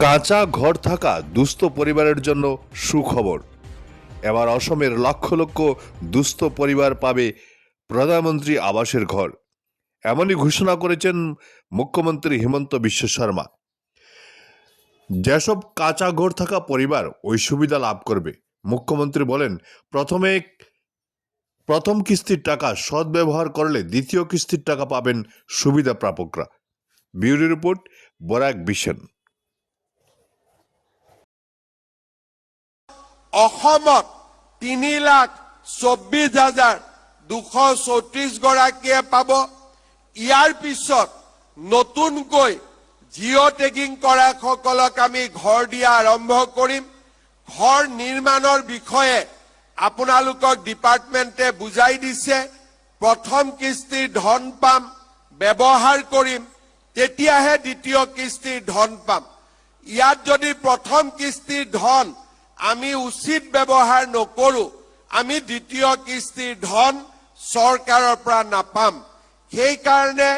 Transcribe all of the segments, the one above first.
কাঁচা ঘর থাকা দুস্থ পরিবারের জন্য সুখবর। এবার অসমের লক্ষ লক্ষ দুস্থ পরিবার পাবে প্রধানমন্ত্রী আবাসের ঘর। এমনই ঘোষণা করেছেন মুখ্যমন্ত্রী হিমন্ত বিশ্ব শর্মা। যেসব কাঁচা ঘর থাকা পরিবার ওই সুবিধা লাভ করবে, মুখ্যমন্ত্রী বলেন, প্রথমে প্রথম কিস্তির টাকা সদ্ব্যবহার করলে দ্বিতীয় কিস্তির টাকা পাবেন সুবিধা প্রাপকরা। Bureau report Barak vision. অসমত তিনি লাখ চৌব্বিছ হাজাৰ দুশ চৌত্ৰিশ গৰাকীয়ে পাব। ইয়াৰ পিছত নতুনকৈ জিঅ' টেগিং কৰাসকলক আমি ঘৰ দিয়া আৰম্ভ কৰিম। ঘৰ নিৰ্মাণৰ বিষয়ে আপোনালোকক ডিপাৰ্টমেণ্টে বুজাই দিছে। প্ৰথম কিস্তিৰ ধন পাম ব্যৱহাৰ কৰিম তেতিয়াহে দ্বিতীয় কিস্তিৰ ধন পাম। ইয়াত যদি প্ৰথম কিস্তিৰ ধন আমি উচিত ব্যৱহাৰ নকৰো। আমি দ্বিতীয় কিস্তিৰ ধন চৰকাৰৰ পৰা নাপাম। সেইকাৰণে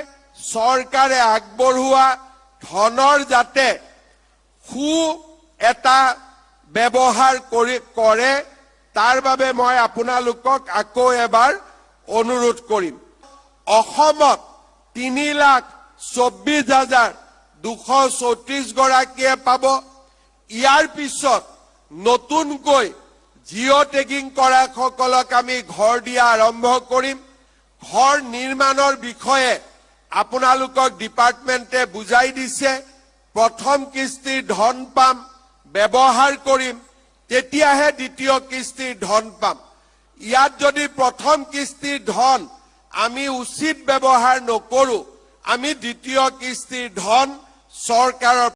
চৰকাৰে আগবঢ়োৱা ধনৰ যাতে সু এটা ব্যৱহাৰ কৰি কৰে তাৰ বাবে মই আপোনালোকক আকৌ এবাৰ অনুৰোধ কৰিম। অসমত তিনি লাখ চৌব্বিছ হাজাৰ দুশ চৌত্ৰিশ গৰাকীয়ে পাব। ইয়াৰ পিছত নতুনকৈ জিঅ' টেগিং কৰাসকলক আমি ঘৰ দিয়া আৰম্ভ কৰিম। ঘৰ নিৰ্মাণৰ বিষয়ে আপোনালোকক ডিপাৰ্টমেণ্টে বুজাই দিছে। প্ৰথম কিস্তিৰ ধন পাম, ব্যৱহাৰ কৰিম, তেতিয়াহে দ্বিতীয় কিস্তিৰ ধন পাম। ইয়াত যদি প্ৰথম কিস্তিৰ ধন আমি উচিত ব্যৱহাৰ নকৰো, আমি দ্বিতীয় কিস্তিৰ ধন চৰকাৰৰ